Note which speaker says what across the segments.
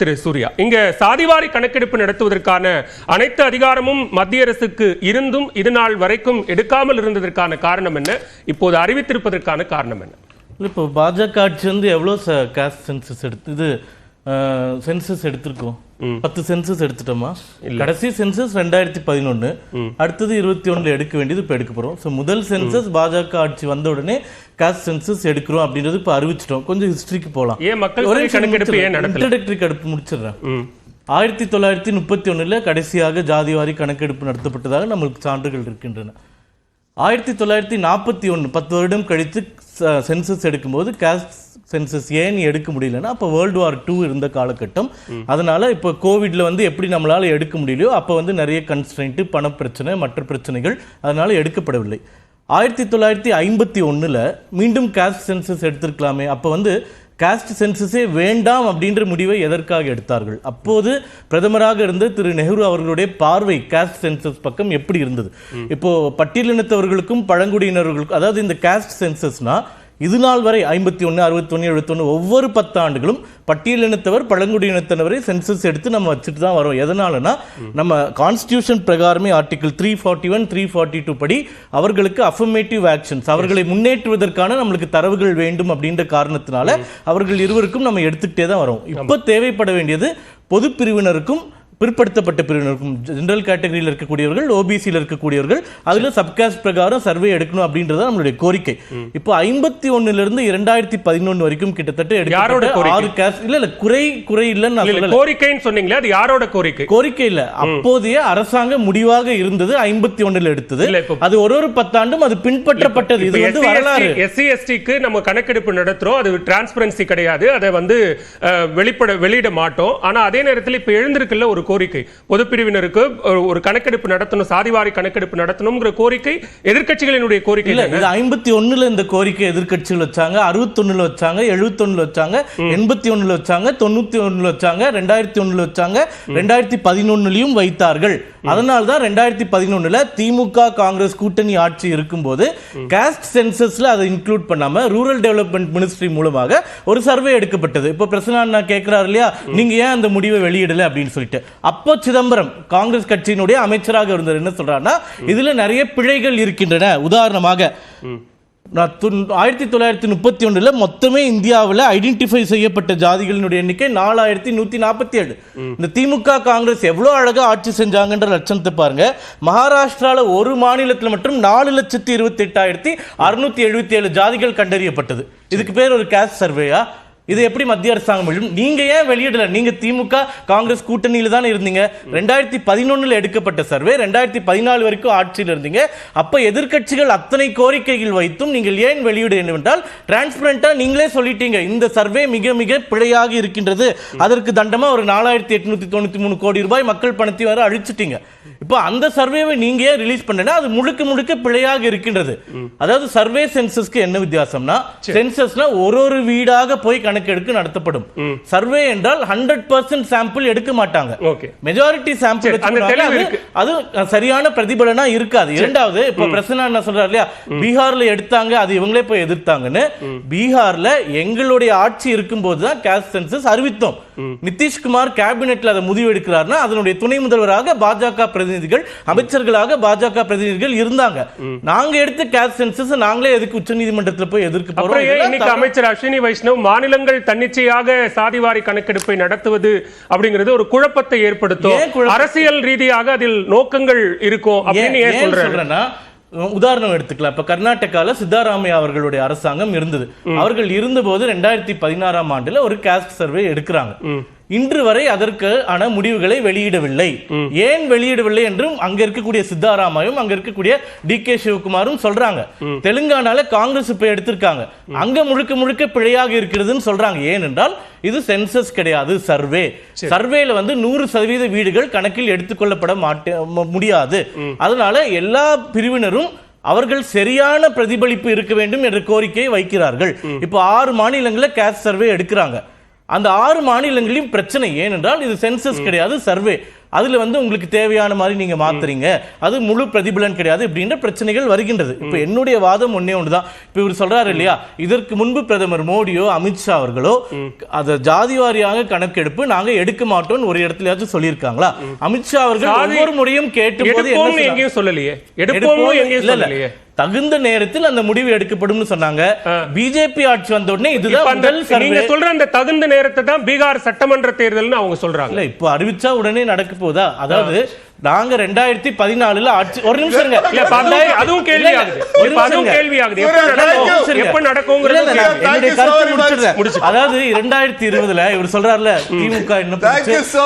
Speaker 1: திரு சூர்யா. இங்க சாதிவாரி கணக்கெடுப்பு நடத்துவதற்கான அனைத்து அதிகாரமும் மத்திய அரசுக்கு இருந்தும் இது நாள் வரைக்கும் எடுக்காமல் இருந்ததற்கான காரணம் என்ன? இப்போது அறிவித்திருப்பதற்கான காரணம் என்ன?
Speaker 2: இப்போ பாஜக ஆட்சி வந்து எவ்வளோ காஸ்ட் சென்சஸ் எடுத்து இது சென்சஸ் எடுத்திருக்கோம். பத்து சென்சஸ் எடுத்துட்டோமா? கடைசி சென்சஸ் ரெண்டாயிரத்தி பதினொன்னு. அடுத்தது இருபத்தி ஒண்ணுல எடுக்க வேண்டியது இப்போ எடுக்க போறோம். ஸோ முதல் சென்சஸ் பாஜக ஆட்சி வந்த உடனே காஸ்ட் சென்சஸ் எடுக்கிறோம் அப்படின்றது இப்போ அறிவிச்சிட்டோம். கொஞ்சம் ஹிஸ்டரிக்கு போகலாம்
Speaker 1: ஏன் மக்கள் நடத்தல?
Speaker 2: இன்ட்ரடக்டரி கடுப்பு முடிச்சிடுறேன். ஆயிரத்தி தொள்ளாயிரத்தி முப்பத்தி ஒண்ணுல கடைசியாக ஜாதிவாரி கணக்கெடுப்பு நடத்தப்பட்டதாக நம்மளுக்கு சான்றுகள் இருக்கின்றன. ஆயிரத்தி தொள்ளாயிரத்தி நாற்பத்தி ஒன்று பத்து வருடம் கழித்து சென்சஸ் எடுக்கும்போது காஸ்ட் சென்சஸ் ஏன் எடுக்க முடியலன்னா அப்போ வேர்ல்டு வார் டூ இருந்த காலகட்டம். அதனால இப்போ கோவிட்ல வந்து எப்படி நம்மளால எடுக்க முடியலையோ அப்போ வந்து நிறைய கன்ஸ்ட்ரெயின்ட்டு பண பிரச்சனை மற்ற பிரச்சனைகள் அதனால எடுக்கப்படவில்லை. ஆயிரத்தி தொள்ளாயிரத்தி ஐம்பத்தி ஒண்ணுல மீண்டும் காஸ்ட் சென்சஸ் எடுத்திருக்கலாமே. அப்போ வந்து காஸ்ட் சென்சஸே வேண்டாம் அப்படின்ற முடிவை எதற்காக எடுத்தார்கள்? அப்போது பிரதமராக இருந்த திரு நெஹ்ரு அவர்களுடைய பார்வை காஸ்ட் சென்சஸ் பக்கம் எப்படி இருந்தது? இப்போ பட்டியலினத்தவர்களுக்கும் பழங்குடியினர்களுக்கும் அதாவது இந்த காஸ்ட் சென்சஸ்னா இது நாள் வரை ஐம்பத்தி ஒன்று அறுபத்தொன்று எழுபத்தொன்று ஒவ்வொரு பத்தாண்டுகளும் பட்டியலினத்தவர் பழங்குடியினத்தினவரை சென்சஸ் எடுத்து நம்ம வச்சுட்டு தான் வரோம். எதனாலனா நம்ம constitution பிரகாரமே article three forty one three forty two படி அவர்களுக்கு அஃபர்மேட்டிவ் ஆக்ஷன்ஸ் அவர்களை முன்னேற்றுவதற்கான நம்மளுக்கு தரவுகள் வேண்டும் அப்படின்ற காரணத்தினால அவர்கள் இருவருக்கும் நம்ம எடுத்துக்கிட்டே தான் வரோம். இப்போ தேவைப்பட வேண்டியது பொது பிரிவினருக்கும் பிற்படுத்தப்பட்ட பிரிவினருக்கும் ஜெனரல் கேட்டகரியில் இருக்கக்கூடியவர்கள் ஓபிசியில் இருக்கக்கூடியவர்கள் அதுல சப்காஸ்ட் பிரகாரம் சர்வே எடுக்கணும் அப்படின்றது நம்மளுடைய கோரிக்கை. இப்போ ஐம்பத்தி ஒண்ணுல இருந்து இரண்டாயிரத்தி பதினொன்னு வரைக்கும் கிட்டத்தட்ட
Speaker 1: யாரோட?
Speaker 2: ஆறு காஸ்ட் இல்ல இல்ல குறை குறை இல்லைன்னு
Speaker 1: கோரிக்கைன்னு சொன்னீங்களே அது யாரோட கோரிக்கை?
Speaker 2: கோரிக்கை இல்ல. அப்போதைய அரசாங்க முடிவாக இருந்தது ஐம்பத்தி ஒண்ணுல எடுத்தது அது ஒரு ஒரு பத்தாண்டும் அது பின்பற்றப்பட்டது. இது வந்து வரலாறு.
Speaker 1: எஸ்சி எஸ்டிக்கு நம்ம கணக்கெடுப்பு நடத்துறோம். அது டிரான்ஸ்பரன்சி கிடையாது. அதை வந்து வெளிப்பட வெளியிட மாட்டோம். ஆனா அதே நேரத்தில் இப்ப எழுந்திருக்குல்ல ஒரு கோரிக்கை. பொது பிரிவினருக்கு ஒரு- கணக்கெடுப்பு நடத்தணும் சாதிவாரி கணக்கெடுப்பு நடத்தணுங்கிற கோரிக்கை எதிர்க்கட்சிகளினுடைய கோரிக்கை
Speaker 2: இல்ல? இது ஐம்பத்தி ஒண்ணுல இந்த கோரிக்கை எதிர்க்கட்சிகள் வச்சாங்க அறுபத்தொன்னுல வச்சாங்க எழுபத்தொன்னுல வச்சாங்க எண்பத்தி ஒண்ணுல வச்சாங்க தொண்ணூத்தி ஒண்ணுல வச்சாங்க ரெண்டாயிரத்தி ஒண்ணுல வச்சாங்க ரெண்டாயிரத்தி பதினொன்னுலயும் வைத்தார்கள். அதனால தான் ரெண்டாயிரத்தி பதினொன்னுல திமுக காங்கிரஸ் கூட்டணி ஆட்சி இருக்கும்போது காஸ்ட் சென்சஸ்ல அதை இன்க்ளூட் பண்ணாம ரூரல் டெவலப்மெண்ட் மினிஸ்ட்ரி மூலமாக ஒரு சர்வே எடுக்கப்பட்டது. இப்போ பிரசன்னா அண்ணா கேட்கிறாரு இல்லையா நீங்க ஏன் அந்த முடிவை வெளியிடல அப்படின்னு சொல்லிட்டு. அப்போ சிதம்பரம் காங்கிரஸ் கட்சியினுடைய அமைச்சராக இருந்தவர் என்ன சொல்றாருன்னா இதுல நிறைய பிழைகள் இருக்கின்றன. உதாரணமாக நான் ஆயிரத்தி தொள்ளாயிரத்தி முப்பத்தி ஒண்ணுல மொத்தமே இந்தியாவில் ஐடென்டிஃபை செய்யப்பட்ட ஜாதிகளினுடைய எண்ணிக்கை நாலாயிரத்தி நூத்தி நாற்பத்தி ஏழு. இந்த திமுக காங்கிரஸ் எவ்வளவு அழகா ஆட்சி செஞ்சாங்கன்ற லட்சணத்தை பாருங்க. மகாராஷ்டிரால ஒரு மாநிலத்தில் மட்டும் நாலு லட்சத்தி இருபத்தி எட்டாயிரத்தி அறுநூத்தி எழுபத்தி ஏழு ஜாதிகள் கண்டறியப்பட்டது. இதுக்கு பேர் ஒரு கேஸ் சர்வேயா இது எப்படி மத்திய அரசாங்கம் முடியும்? நீங்க ஏன் வெளியிடல? நீங்க திமுக காங்கிரஸ் கூட்டணியில தான் இருந்தீங்க. ரெண்டாயிரத்தி பதினொன்னுல எடுக்கப்பட்ட சர்வே ரெண்டாயிரத்தி பதினாலு வரைக்கும் ஆட்சியில் இருந்தீங்க. அப்ப எதிர்க்கட்சிகள் அத்தனை கோரிக்கைகள் வைத்தும் நீங்கள் ஏன் வெளியிட என்றால் டிரான்ஸ்பரண்டா நீங்களே சொல்லிட்டீங்க. இந்த சர்வே மிக மிக பிழையாக இருக்கின்றது. அதற்கு தண்டமா ஒரு நாலாயிரத்தி எட்நூத்தி தொண்ணூத்தி மூணு கோடி ரூபாய் மக்கள் பணத்தை வர அழிச்சிட்டீங்க. இப்போ அந்த சர்வேவை நீங்க ரிலீஸ் பண்ணனா அது முழுக்க முழுக்க பிழையாக இருக்கின்றது. அதாவது சர்வே சென்சஸ்க்கு என்ன வித்தியாசம்னா சென்சஸ்னா ஒரு ஒரு வீடாக போய் கணக்கெடுப்பு நடத்தப்படும். சர்வே என்றால் ஹண்ட்ரட் பர்சன்ட் சாம்பிள் எடுக்க மாட்டாங்க.
Speaker 1: ஓகே.
Speaker 2: Majority sample. அது சரியான பிரதிபலனா இருக்காது. இரண்டாவது இப்ப பிரசன்னா என்ன சொல்றாரு இல்லையா? பீகார்ல எடுத்தாங்க அது இவங்களே போய் எதிர்த்தாங்கன்னு. பீகார்ல எங்களுடைய ஆட்சி இருக்கும்போது தான் கேஸ்ட் சென்சஸ் அறிவித்தோம். நிதிஷ்குமார் கேபினெட்ல அதை முடிவு எடுக்கிறாருன்னா அதனுடைய துணை முதல்வராக பாஜக பிரதிநிதிகள் அமைச்சர்களாக பாஜக பிரதிநிதிகள் இருந்தாங்க நாங்க எடுத்த கேஸ்ட் சென்சஸ் நாங்களே எதுக்கு உச்சநீதிமன்றத்துல போய் எதிர்க்க போறோம்
Speaker 1: இன்னைக்கு. அமைச்சர் அஸ்வினி வைஷ்ணவ் மாநிலங்கள் தன்னிச்சையாக சாதிவாரி கணக்கெடுப்பை நடத்துவது அப்படிங்கிறது ஒரு குழப்பத்தை ஏற்படுத்தும்? அரசியல் ரீதியாக அதில் நோக்கங்கள் இருக்கும் அப்படின்னு ஏன்
Speaker 2: சொல்றேன்னா உதாரணம் எடுத்துக்கலாம். இப்ப கர்நாடகால சித்தாராமையா அவர்களுடைய அரசாங்கம் இருந்தது. அவர்கள் இருந்தபோது ரெண்டாயிரத்தி பதினாறாம் ஆண்டுல ஒரு காஸ்ட் சர்வே எடுக்கிறாங்க. இன்று வரை அதற்கு ஆன முடிவுகளை வெளியிடவில்லை. ஏன் வெளியிடவில்லை என்றும் அங்க இருக்கக்கூடிய சித்தாராமையும் அங்க இருக்கக்கூடிய டி கே சிவகுமாரும் சொல்றாங்க. தெலுங்கானால காங்கிரஸ் இப்ப எடுத்திருக்காங்க. அங்க முழுக்க முழுக்க பிழையாக இருக்கிறதுன்னு சொல்றாங்க. ஏனென்றால் இது சென்சஸ் கிடையாது சர்வே. சர்வேல வந்து நூறு சதவீத வீடுகள் கணக்கில் எடுத்துக்கொள்ளப்பட மாட்டே முடியாது. அதனால எல்லா பிரிவினரும் அவர்கள் சரியான பிரதிபலிப்பு இருக்க வேண்டும் என்ற கோரிக்கையை வைக்கிறார்கள். இப்போ ஆறு மாநிலங்களில் கேஸ்ட் சர்வே எடுக்கிறாங்க. அந்த ஆறு மாநிலங்களிலும் பிரச்சனை. ஏனென்றால் இது சென்சஸ் கிடையாது சர்வே அதுல வந்து உங்களுக்கு தேவையான மாதிரி நீங்க மாத்துறீங்க. அது முழு பிரதிபலன் கிடையாது இப்படின்ற பிரச்சனைகள் வருகின்றது. இப்ப என்னுடைய வாதம் ஒண்ணே ஒண்ணுதான். இப்ப இவர் சொல்றாரு இல்லையா? இதற்கு முன்பு பிரதமர் மோடியோ அமித்ஷா அவர்களோ அத ஜாதி வாரியாக கணக்கெடுப்பு நாங்க எடுக்க மாட்டோம்னு ஒரு இடத்துலயாச்சும் சொல்லியிருக்காங்களா? அமித்ஷா அவர்கள் ஒவ்வொரு முறையும்
Speaker 1: எடுப்போம்னு
Speaker 2: சொன்னாங்க?
Speaker 1: எங்கேயும் சொல்லலையே.
Speaker 2: எடுப்போம்
Speaker 1: எங்கேயும். சொல்லலையே.
Speaker 2: தகுந்த நேரத்தில் அந்த முடிவு எடுக்கப்படும்னு சொன்னாங்க. பிஜேபி ஆட்சி வந்த உடனே இதுதான்
Speaker 1: நீங்க சொல்ற அந்த தகுந்த நேரத்தை தான் பீகார் சட்டமன்ற தேர்தல்னு அவங்க சொல்றாங்க.
Speaker 2: இப்போ அறிவிச்சா உடனே நடக்க போதா? அதாவது நாங்க ரெண்டாயிரத்தி பதினாலுல ஆட்சி ஒரு நிமிஷம் இருங்க.
Speaker 1: இல்ல இப்ப அதுவும் கேள்வி ஆகுது. இப்ப அதுவும் கேள்வி ஆகுது. எப்ப நடக்கும்?
Speaker 2: என்னுடைய கருத்தை. முடிச்சிடுறேன். அதாவது இரண்டாயிரத்தி இருபதுல இவர் சொல்றாருல திமுக என்ன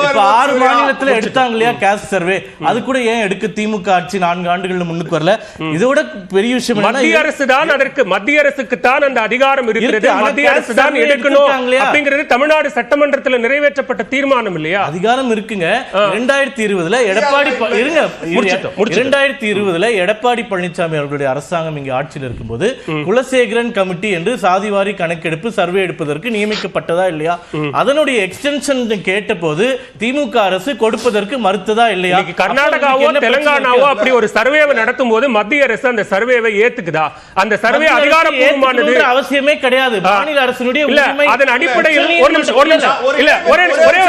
Speaker 2: இப்ப ஆறு. மாநிலத்துல எடுத்தாங்க இல்லையா கேஸ்ட் சர்வே? அது கூட ஏன் எடுக்க திமுக ஆட்சி நான்கு ஆண்டுகள்ல முன்னுக்கு வரல? இதோட பெரிய விஷயம்
Speaker 1: மத்திய அரசு தான் அதற்கு மத்திய அரசுக்கு தான் அந்த அதிகாரம் இருக்கிறது. மத்திய அரசு தான் எடுக்கணும்? அப்படிங்கிறது தமிழ்நாடு சட்டமன்றத்தில் நிறைவேற்றப்பட்ட தீர்மானம் இல்லையா?
Speaker 2: அதிகாரம் இருக்குங்க. இரண்டாயிரத்தி இருபதுல எடப்பாடி ப- இருங்க. இரண்டாயிரத்தி இருபதுல எடப்பாடி பழனிசாமி அவர்களுடைய அரசாங்கம் இங்க ஆட்சியில் இருக்கும்போது குலசேகரன் கமிட்டி என்று சாதிவாரி கணக்கெடுப்பு சர்வே எடுப்பதற்கு நியமிக்கப்பட்டதா இல்லையா? அதனுடைய எக்ஸ்டென்ஷன் கேட்டபோது திமுக அரசு கொடுப்பதற்கு மறுத்ததா இல்லையா?
Speaker 1: கர்நாடகாவோ தெலுங்கானாவோ அப்படி ஒரு சர்வேவை நடத்தும் போது மத்திய அரசு அந்த சர்வேவை ஏத்துக்குதா? அந்த சர்வே அதிகாரப்பூர்வமானது
Speaker 2: அவசியமே கிடையாது. மாநில அரசினுடைய
Speaker 1: அதன் அடிப்படையில் ஒரு நிமிஷம் ஒரு நிமிஷம்.
Speaker 3: ஒரு-
Speaker 1: இல்ல ஒரே
Speaker 3: ஒரே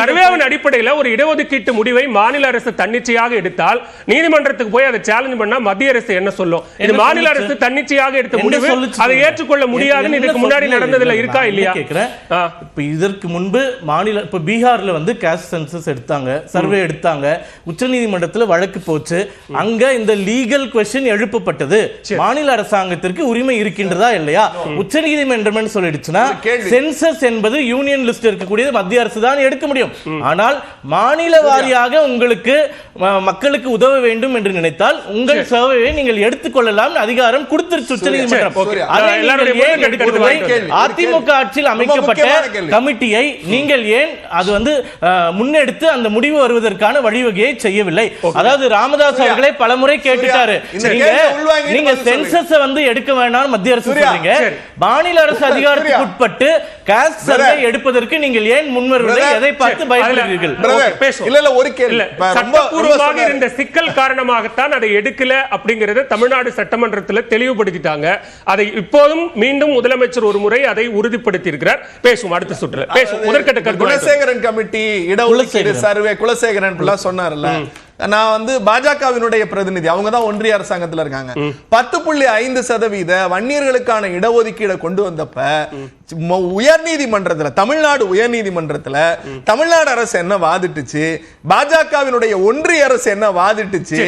Speaker 1: சர்வேவின் அடிப்படையில ஒரு இடஒதுக்கீட்டு முடிவை மாநில அரசு தன்னிச்சையாக எடுத்தால் நீதிமன்றத்துக்கு போய் அதை சேலஞ்ச் பண்ணா மத்திய அரசு என்ன சொல்லும்? இது மாநில? அரசு தன்னிச்சையாக எடுத்த முடிவு? அதை. ஏற்றுக்கொள்ள முடியாதுன்னு இதுக்கு முன்னாடி? நடந்ததுல இருக்கா இல்லையா.
Speaker 2: இப்ப இதற்கு முன்பு மாநில இப்ப பீகார்ல வந்து கேஸ்ட் சென்சஸ் எடுத்தாங்க சர்வே எடுத்தாங்க உச்சநீதிமன்றத்துல வழக்கு போச்சு. அங்க இந்த லீகல் கொஸ்டின் எழுப்பப்பட்டது. மாநில அரசாங்கத்திற்கு உரிமை இருக்கின்றதா இல்லையா? உச்சநீதிமன்றம் சொல்லிடுச்சுன்னா. சென்சஸ் என்பது யூனியன் லிஸ்ட் இருக்கக்கூடியது மத்திய அரசு தான் எடுக்க முடியும். ஆனால் மாநில வாரியாக உங்களுக்கு மக்களுக்கு உதவ வேண்டும் என்று நினைத்தால் உங்கள் சேவையை நீங்கள் எடுத்துக்கொள்ளலாம் அதிகாரம் கொடுத்துருச்சு உச்சநீதிமன்றம். அதிமுக ஆட்சியில் அமைக்கப்பட்ட. கமிட்டியை நீங்கள் ஏன் அது வந்து முன்னெடுத்து அந்த முடிவு வருவதற்கான வழிவகையை செய்யவில்லை. அதாவது ராமதாஸ். அவர்களே பலமுறை கேட்டுட்டாரு. நீங்க. சென்சஸ் வந்து எடுக்க வேண்டாம் மத்திய அரசு சொல்றீங்க. மாநில அரசு அதிகாரத்துக்கு உட்பட்டு காஸ்ட் சர்வே. எடுப்பதற்கு நீங்கள் ஏன் முன்வரவில்லை
Speaker 3: Brother,
Speaker 2: எதை பார்த்து. பயப்படுகிறீர்கள்.
Speaker 3: இல்ல இல்ல ஒரு கேள்வி. சொன்னாரு.
Speaker 1: இருந்த சிக்கல் காரணமாகத்தான் அதை எடுக்கல அப்படிங்கறத தமிழ்நாடு சட்டமன்றத்தில் தெளிவுபடுத்திட்டாங்க. அதை இப்போதும் மீண்டும் முதலமைச்சர் ஒரு முறை அதை உறுதிப்படுத்தி இருக்கிறார் பேசுவோம் அடுத்த சுற்றுல. பேசுவோம். முதற்கட்ட
Speaker 3: குலசேகரன் கமிட்டி இடஒதுக்கீடு. சர்வே குலசேகரன் சொன்னார்ல நான் வந்து பாஜகவினுடைய பிரதிநிதி. அவங்க தான் ஒன்றிய அரசாங்கத்துல இருக்காங்க. பத்து புள்ளி ஐந்து சதவீத வன்னியர்களுக்கான இடஒதுக்கீடை கொண்டு வந்தப்ப உயர் நீதிமன்றத்துல தமிழ்நாடு உயர் நீதிமன்றத்துல தமிழ்நாடு அரசு என்ன வாதிட்டுச்சு? பாஜகவினுடைய ஒன்றிய அரசு என்ன வாதிட்டுச்சு.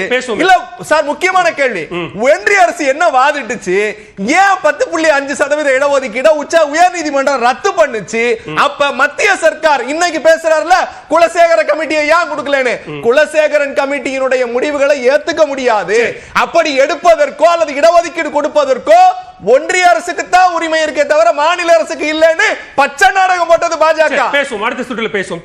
Speaker 3: இல்ல சார் முக்கியமான கேள்வி. ஒன்றிய அரசு என்ன வாதிட்டுச்சு? ஏன் பத்து புள்ளி அஞ்சு சதவீத இடஒதுக்கீட உச்ச உயர் நீதிமன்றம் ரத்து பண்ணுச்சு? அப்ப மத்திய சர்க்கார் இன்னைக்கு பேசுறாருல குலசேகர கமிட்டியை ஏன் கொடுக்கலன்னு? குலசேகரன் கமிட்டியினுடைய முடிவுகளை ஏத்துக்க முடியாது. அப்படி எடுப்பதற்கோ அல்லது இடஒதுக்கீடு கொடுப்பதற்கோ ஒன்றிய அரசுக்கு தான் உரிமை இருக்கே தவிர மாநில அரசுக்கு இல்லைன்னு பச்சை நாடகம் போட்டது பாஜக.
Speaker 1: பேசுவோம். அடுத்த சுற்றுல பேசுவோம்.